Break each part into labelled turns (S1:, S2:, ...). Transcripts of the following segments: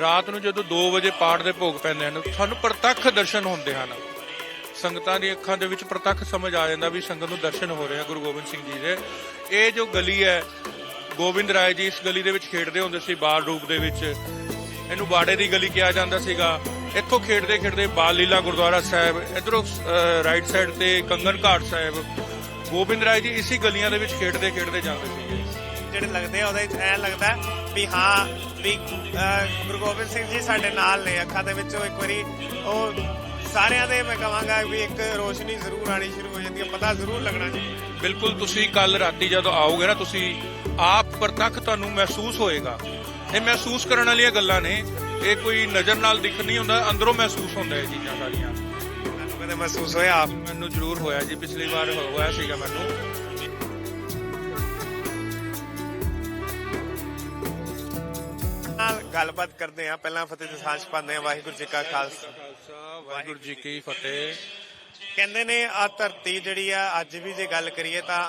S1: ਰਾਤ ਨੂੰ ਜਦੋਂ 2 ਵਜੇ ਪਾਠ ਦੇ ਭੋਗ ਪੈਂਦੇ ਹਨ, ਸਾਨੂੰ ਪ੍ਰਤੱਖ ਦਰਸ਼ਨ ਹੁੰਦੇ ਹਨ। ਸੰਗਤਾਂ ਦੀ ਅੱਖਾਂ ਦੇ ਵਿੱਚ ਪ੍ਰਤੱਖ ਸਮਝ ਆ ਜਾਂਦਾ ਵੀ ਸੰਗਤ ਨੂੰ ਦਰਸ਼ਨ ਹੋ ਰਹੇ ਆ, ਗੁਰੂ ਗੋਬਿੰਦ ਸਿੰਘ ਜੀ ਦੇ। ਇਹ ਜੋ ਗਲੀ ਹੈ, ਗੋਬਿੰਦ ਰਾਏ ਜੀ ਇਸ ਗਲੀ ਦੇ ਵਿੱਚ ਖੇਡਦੇ ਹੁੰਦੇ ਸੀ ਬਾਲ ਰੂਪ ਦੇ ਵਿੱਚ। ਇਹਨੂੰ ਬਾੜੇ ਦੀ ਗਲੀ ਕਿਹਾ ਜਾਂਦਾ ਸੀਗਾ। ਇੱਥੋਂ ਖੇਡਦੇ ਖੇਡਦੇ ਬਾਲ ਲੀਲਾ ਗੁਰਦੁਆਰਾ ਸਾਹਿਬ, ਇਧਰੋਂ ਰਾਈਟ ਸਾਈਡ ਤੇ ਕੰਗਨ ਘਾਟ ਸਾਹਿਬ, ਗੋਬਿੰਦ ਰਾਏ ਜੀ ਇਸੇ ਗਲੀਆਂ ਦੇ ਵਿੱਚ ਖੇਡਦੇ ਖੇਡਦੇ ਜਾਂਦੇ ਸੀਗੇ।
S2: ਜਿਹੜੇ ਲੱਗਦੇ ਆ ਉਹਦੇ ਐ ਲੱਗਦਾ ਵੀ ਹਾਂ ਵੀ ਗੁਰੂ ਗੋਬਿੰਦ ਸਿੰਘ ਜੀ ਸਾਡੇ ਨਾਲ ਨੇ ਅੱਖਾਂ ਦੇ ਵਿੱਚੋਂ ਇੱਕ ਵਾਰੀ ਉਹ ਸਾਰਿਆਂ ਦੇ ਮੈਂ ਕਹਾਂਗਾ ਵੀ ਇੱਕ ਰੋਸ਼ਨੀ ਜ਼ਰੂਰ ਆਣੀ ਸ਼ੁਰੂ ਹੋ ਜਾਂਦੀ ਹੈ ਪਤਾ ਜ਼ਰੂਰ ਲੱਗਣਾ ਚਾਹੀਦਾ
S1: ਬਿਲਕੁਲ ਤੁਸੀਂ ਕੱਲ ਰਾਤੀ ਜਦੋਂ ਆਓਗੇ ਨਾ ਤੁਸੀਂ ਆਪ ਪ੍ਰਤੱਖ ਤੁਹਾਨੂੰ ਮਹਿਸੂਸ ਹੋਏਗਾ। ਇਹ ਮਹਿਸੂਸ ਕਰਨ ਵਾਲੀਆਂ ਗੱਲਾਂ ਨੇ। ਇਹ ਕੋਈ ਨਜ਼ਰ ਨਾਲ ਦਿਖ ਨਹੀਂ ਹੁੰਦਾ ਅੰਦਰੋਂ ਮਹਿਸੂਸ ਹੁੰਦਾ ਇਹ ਚੀਜ਼ਾਂ ਸਾਰੀਆਂ।
S2: ਕਦੇ ਮਹਿਸੂਸ ਹੋਇਆ? ਆਪ
S1: ਮੈਨੂੰ ਜ਼ਰੂਰ ਹੋਇਆ ਜੀ ਪਿਛਲੀ ਵਾਰ ਹੋਇਆ ਸੀਗਾ ਮੈਨੂੰ।
S2: ਗੱਲਬਾਤ ਕਰਦੇ ਆ ਪਹਿਲਾਂ ਫਤਿਹ ਦੀ ਸਾਂਝ ਪਾਉਂਦੇ ਆ ਵਾਹਿਗੁਰੂ ਜੀ ਕਾ ਖਾਲਸਾ।
S1: ਵਾਹਿਗੁਰੂ ਜੀ ਕੀ ਫਤਿਹ।
S2: ਕਹਿੰਦੇ ਨੇ ਆ ਧਰਤੀ ਜਿਹੜੀ ਆ ਅੱਜ ਵੀ ਜੇ ਗੱਲ ਕਰੀਏ ਤਾਂ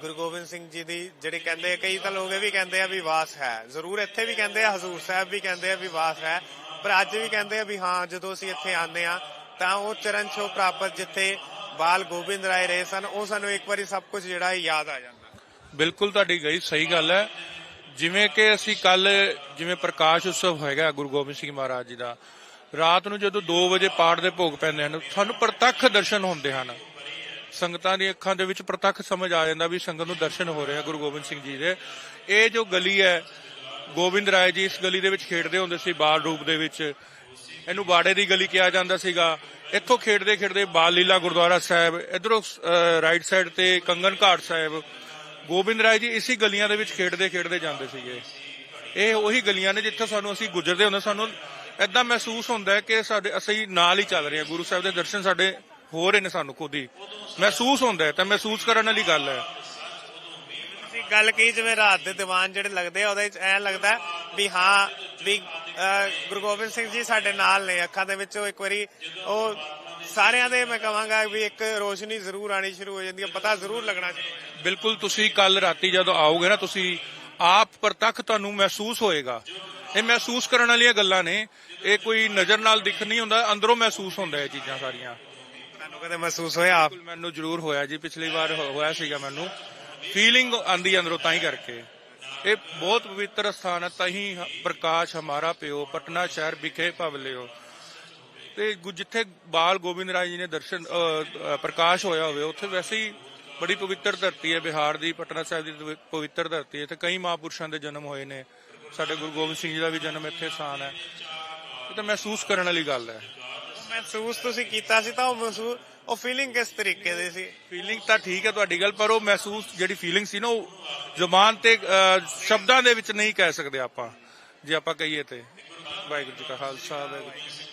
S2: ਗੁਰੂ ਗੋਬਿੰਦ ਸਿੰਘ ਜੀ ਦੀ ਜਿਹੜੇ ਕਹਿੰਦੇ ਆ, ਕਈ ਤਾਂ ਲੋਕ ਇਹ ਵੀ ਕਹਿੰਦੇ ਆ ਵੀ ਵਾਸ ਹੈ। ਜ਼ਰੂਰ ਇੱਥੇ ਵੀ ਕਹਿੰਦੇ ਆ ਹਜ਼ੂਰ ਸਾਹਿਬ ਵੀ ਕਹਿੰਦੇ ਆ ਵੀ ਵਾਸ ਹੈ। ਪਰ ਅੱਜ ਵੀ ਕਹਿੰਦੇ ਆ ਵੀ ਹਾਂ ਜਦੋਂ ਅਸੀਂ ਇੱਥੇ ਆਉਂਦੇ ਆ ਤਾਂ ਉਹ ਚਰਨ ਛੋਹ ਪ੍ਰਾਪਤ ਜਿੱਥੇ ਬਾਲ ਗੋਬਿੰਦ ਰਾਏ ਰਹੇ ਸਨ ਉਹ ਸਾਨੂੰ ਇੱਕ ਵਾਰੀ ਸਭ ਕੁਝ ਜਿਹੜਾ ਯਾਦ ਆ ਜਾਂਦਾ।
S1: ਬਿਲਕੁਲ ਤੁਹਾਡੀ ਗਈ ਸਹੀ ਗੱਲ ਹੈ। ਜਿਵੇਂ ਕਿ ਅਸੀਂ ਕੱਲ ਜਿਵੇਂ ਪ੍ਰਕਾਸ਼ ਉਤਸਵ ਹੈਗਾ ਗੁਰੂ ਗੋਬਿੰਦ ਸਿੰਘ ਮਹਾਰਾਜ ਜੀ ਦਾ, ਰਾਤ ਨੂੰ ਜਦੋਂ 2 ਵਜੇ ਪਾਠ ਦੇ ਭੋਗ ਪੈਂਦੇ ਹਨ, ਸਾਨੂੰ ਪ੍ਰਤੱਖ ਦਰਸ਼ਨ ਹੁੰਦੇ ਹਨ। ਸੰਗਤਾਂ ਦੀਆਂ ਅੱਖਾਂ ਦੇ ਵਿੱਚ ਪ੍ਰਤੱਖ ਸਮਝ ਆ ਜਾਂਦਾ ਵੀ ਸੰਗਤ ਨੂੰ ਦਰਸ਼ਨ ਹੋ ਰਹੇ ਆ ਗੁਰੂ ਗੋਬਿੰਦ ਸਿੰਘ ਜੀ ਦੇ। ਇਹ ਜੋ ਗਲੀ ਹੈ, ਗੋਬਿੰਦ ਰਾਏ ਜੀ ਇਸ ਗਲੀ ਦੇ ਵਿੱਚ ਖੇਡਦੇ ਹੁੰਦੇ ਸੀ ਬਾਲ ਰੂਪ ਦੇ ਵਿੱਚ। ਇਹਨੂੰ ਬਾੜੇ ਦੀ ਗਲੀ ਕਿਹਾ ਜਾਂਦਾ ਸੀਗਾ। ਇੱਥੋਂ ਖੇਡਦੇ ਖੇਡਦੇ ਬਾਲ ਲੀਲਾ ਗੁਰਦੁਆਰਾ ਸਾਹਿਬ, ਇਧਰੋਂ ਰਾਈਟ ਸਾਈਡ ਤੇ ਕੰਗਨ ਘਾਟ ਸਾਹਿਬ ਗੋਬਿੰਦ ਰਾਏ ਜੀ ਇਸੇ ਗਲੀਆਂ ਦੇ ਵਿੱਚ ਖੇਡਦੇ ਖੇਡਦੇ ਜਾਂਦੇ ਸੀਗੇ। ਇਹ ਉਹੀ ਗਲੀਆਂ ਨੇ ਜਿੱਥੇ ਸਾਨੂੰ ਅਸੀਂ ਗੁਜ਼ਰਦੇ ਹੁੰਦੇ। ਸਾਨੂੰ ਐਦਾਂ ਮਹਿਸੂਸ ਹੁੰਦਾ ਕਿ ਸਾਡੇ ਅਸੀਂ ਨਾਲ ਹੀ ਚੱਲ ਰਹੇ ਹਾਂ। ਗੁਰੂ ਸਾਹਿਬ ਦੇ ਦਰਸ਼ਨ ਸਾਡੇ ਹੋ ਰਹੇ ਨੇ ਸਾਨੂੰ ਖੁਦ ਹੀ। ਮਹਿਸੂਸ ਹੁੰਦਾ ਤਾਂ ਮਹਿਸੂਸ ਕਰਨ ਵਾਲੀ ਗੱਲ ਹੈ।
S2: ਗੱਲ ਕੀ ਜਿਵੇਂ ਰਾਤ ਦੇ ਦੀਵਾਨ ਜਿਹੜੇ ਲੱਗਦੇ ਆ, ਉਹਦੇ ਚ ਐ ਲੱਗਦਾ ਵੀ ਹਾਂ, ਵੀ ਗੁਰੂ ਗੋਬਿੰਦ ਸਿੰਘ ਜੀ ਸਾਡੇ ਨਾਲ ਨੇ ਅੱਖਾਂ ਦੇ ਵਿੱਚੋਂ ਇੱਕ ਵਾਰੀ ਉਹ ਸਾਰਿਆਂ ਦੇ ਮੈਂ ਕਹਾਂਗਾ ਵੀ ਇੱਕ ਰੋਸ਼ਨੀ ਜ਼ਰੂਰ ਆਣੀ ਸ਼ੁਰੂ ਹੋ ਜਾਂਦੀ ਹੈ ਪਤਾ ਜ਼ਰੂਰ ਲੱਗਣਾ ਚਾਹੀਦਾ
S1: ਬਿਲਕੁਲ ਤੁਸੀਂ ਕੱਲ ਰਾਤੀ ਜਦੋਂ ਆਓਗੇ ਨਾ ਤੁਸੀਂ ਆਪ ਪ੍ਰਤੱਖ ਤੁਹਾਨੂੰ ਮਹਿਸੂਸ ਹੋਏਗਾ। ਇਹ ਮਹਿਸੂਸ ਕਰਨ ਵਾਲੀਆਂ ਗੱਲਾਂ ਨੇ। ਇਹ ਕੋਈ ਨਜ਼ਰ ਨਾਲ ਦਿਖ ਨਹੀਂ ਹੁੰਦਾ ਅੰਦਰੋਂ ਮਹਿਸੂਸ ਹੁੰਦਾ ਇਹ ਚੀਜ਼ਾਂ ਸਾਰੀਆਂ।
S2: ਤੁਹਾਨੂੰ ਕਦੇ ਮਹਿਸੂਸ ਹੋਇਆ? ਆਪ
S1: ਮੈਨੂੰ ਜ਼ਰੂਰ ਹੋਇਆ ਜੀ ਪਿਛਲੀ ਵਾਰ ਹੋਇਆ ਸੀਗਾ ਮੈਨੂੰ। ਫੀਲਿੰਗ ਆਂਦੀ ਅੰਦਰੋਂ ਤਾਂ ਹੀ ਕਰਕੇ। ਇਹ ਬਹੁਤ ਪਵਿੱਤਰ ਸਥਾਨ ਹੈ ਤਹੀਂ ਪ੍ਰਕਾਸ਼ ਹਮਾਰਾ ਪਿਓ, ਪਟਨਾ ਸ਼ਹਿਰ ਵਿਖੇ ਭਵ ਲਿਓ। ਤੇ ਜਿੱਥੇ ਬਾਲ ਗੋਬਿੰਦ ਰਾਏ ਜੀ ਨੇ ਦਰਸ਼ਨ ਪ੍ਰਕਾਸ਼ ਹੋਇਆ ਹੋਵੇ, ਉੱਥੇ ਵੈਸੇ ਹੀ ਬੜੀ ਪਵਿੱਤਰ ਧਰਤੀ ਹੈ, ਬਿਹਾਰ ਦੀ, ਪਟਨਾ ਸਾਹਿਬ ਦੀ ਪਵਿੱਤਰ ਧਰਤੀ ਹੈ, ਤੇ ਕਈ ਮਹਾਂਪੁਰਸ਼ਾਂ ਦੇ ਜਨਮ ਹੋਏ ਨੇ। ਸਾਡੇ ਗੁਰੂ ਗੋਬਿੰਦ ਸਿੰਘ ਜੀ ਦਾ ਵੀ ਜਨਮ ਇੱਥੇ ਸਥਾਨ ਹੈ। ਇਹ ਤਾਂ ਮਹਿਸੂਸ ਕਰਨ ਵਾਲੀ ਗੱਲ ਹੈ।
S2: ਮਹਿਸੂਸ ਤੁਸੀਂ ਕੀਤਾ ਸੀ ਤਾਂ ਉਹ ਮਹਿਸੂਸ ਉਹ ਫੀਲਿੰਗ ਕਿਸ ਤਰੀਕੇ ਦੀ ਸੀ?
S1: ਫੀਲਿੰਗ ਤਾਂ ਠੀਕ ਹੈ ਤੁਹਾਡੀ ਗੱਲ, ਪਰ ਉਹ ਮਹਿਸੂਸ ਜਿਹੜੀ ਫੀਲਿੰਗ ਸੀ ਨਾ, ਉਹ ਜ਼ੁਬਾਨ ਤੇ ਸ਼ਬਦਾਂ ਦੇ ਵਿੱਚ ਨਹੀਂ ਕਹਿ ਸਕਦੇ ਆਪਾਂ, ਜੇ ਆਪਾਂ ਕਹੀਏ ਤੇ। ਵਾਹਿਗੁਰੂ ਜੀ ਕਾ ਖਾਲਸਾ, ਵਾਹਿਗੁਰੂ ਜੀ